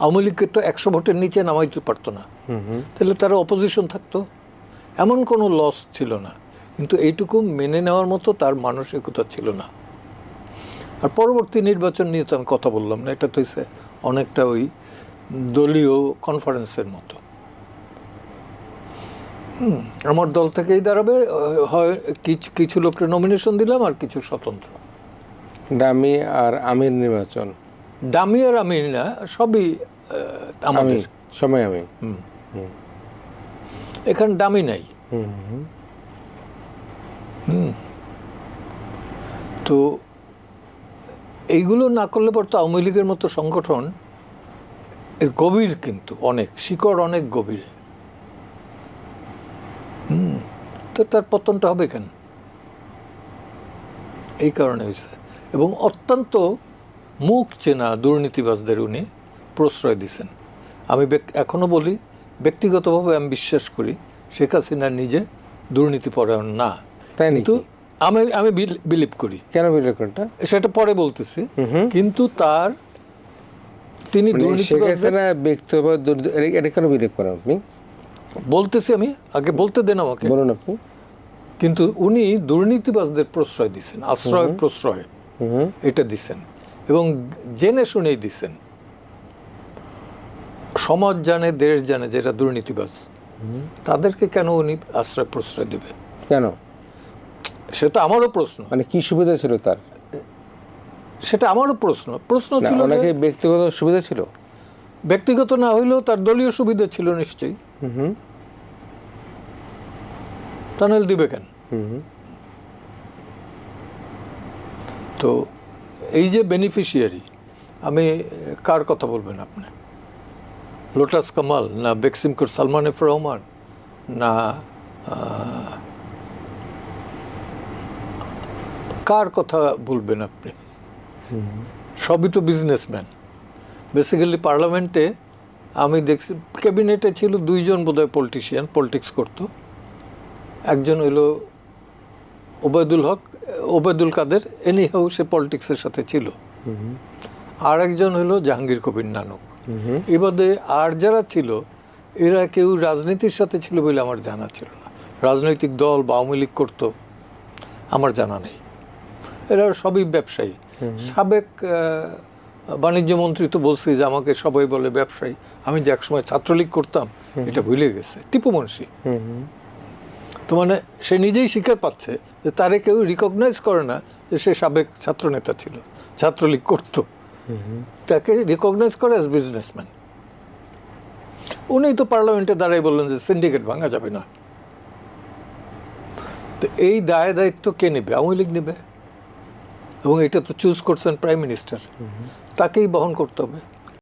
আওয়ামী লীগকে তো একশো ভোটের নিচে নামাইতে পারতো না। তাহলে তারা অপোজিশন থাকতো। এমন কোনো লস ছিল না। কিন্তু এইটুকু মেনে নেওয়ার মতো তার মানসিকতা ছিল না। আর পরবর্তী নির্বাচন নিয়ে তো আমি কথা বললাম না এটা তো হচ্ছে অনেকটা ওই দলীয় কনফারেন্সের মতো। হুম, আমার দল থেকেই দাঁড়াবে হয় কিছু কিছু লোককে নমিনেশন দিলাম আর কিছু স্বতন্ত্র। ডামি আর আমির নির্বাচন। ডামি আর আমি না সবই আমি আমাদের সময় আমি এখানে ডামি নাই। তো এইগুলো না করলে পর তো আওয়ামী লীগের মতো সংগঠন এর গভীর কিন্তু অনেক শিকড় অনেক গভীরে। হুম। তো তার পতনটা হবে কেন? এই কারণে হয়েছে। এবং অত্যন্ত মুখ চেনা দুর্নীতিবাজদের উনি প্রশ্রয় দিছেন। আমি ব্যক- এখনও বলি ব্যক্তিগতভাবে আমি বিশ্বাস করি শেখ হাসিনা নিজে দুর্নীতিপরায়ণ না। তাই কিন্তু আমি আমি বিলিভ করি। কেন বিলেকরটা সেটা পরে বলতেছি। কিন্তু তার তিনি মানে শেখ হাসিনা ব্যক্তিগত এটা- কেন বিলেক করেন আপনি? বলতেছি আমি আগে বলতে দেন আমাকে। বলুন আপনি। কিন্তু উনি দুর্নীতিবাজদের প্রশ্রয় দিছেন আশ্রয় প্রশ্রয় এটা দিছেন। এবং জেনে শুনেই দিছেন। সমাজ জানে দেশ জানে যেটা দুর্নীতিবাজ। তাদেরকে কেন উনি আশ্রয় প্রশ্রয় দেবে কেন? সেটা আমারও প্রশ্ন। মানে কি সুবিধা ছিল তার? সেটা আমারও প্রশ্ন। প্রশ্ন ছিল যে ওনাকে ব্যক্তিগত সুবিধা ছিল? ব্যক্তিগত না হইলেও তার দলীয় সুবিধা ছিল নিশ্চয়ই। টানেল দিবে কেন? তো এই যে বেনিফিশিয়ারি আমি কার কথা বলবেন আপনি? লোটাস কামাল, না বেক্সিমকুর সালমান এফ রহমান, না কার কথা বলবেন আপনি? সবই তো বিজনেসম্যান বেসিক্যালি পার্লামেন্টে আমি দেখছি ক্যাবিনেটে ছিল দুইজন বোধহয় পলিটিশিয়ান পলিটিক্স করতো। একজন হইল ওবায়দুল হক ওবায়দুল কাদের এনি হাউ সে পলিটিক্সের সাথে ছিল। আর একজন হলো জাহাঙ্গীর কবির নানক। এবাদে আর যারা ছিল এরা কেউ রাজনীতির সাথে ছিল বলে আমার জানা ছিল না। রাজনৈতিক দল বা আওয়ামী লীগ করতো আমার জানা নেই। এরা সবই ব্যবসায়ী। সাবেক বাণিজ্য মন্ত্রী তো বলছি যে আমাকে সবাই বলে ব্যবসায়ী। আমি যে একসময় ছাত্রলীগ করতাম এটা ভুলে গেছে। টিপু মুন্সি। হুম হুম। তো মানে সে নিজেই স্বীকার পাচ্ছে যে তারে কেউ রিকগনাইজ করে না যে সে সাবেক ছাত্রনেতা ছিল, ছাত্রলীগ করত। তাকে রিকগনাইজ করে অ্যাজ বিজনেসম্যান উনি তো পার্লামেন্টে দাঁড়াই বললেন যে সিন্ডিকেট ভাঙা যাবে না। তো এই দায় দায়িত্ব কে নেবে? আওয়ামী লীগ নেবে। এবং এটা তো চুজ করছেন প্রাইম মিনিস্টার তাকেই বহন করতে হবে।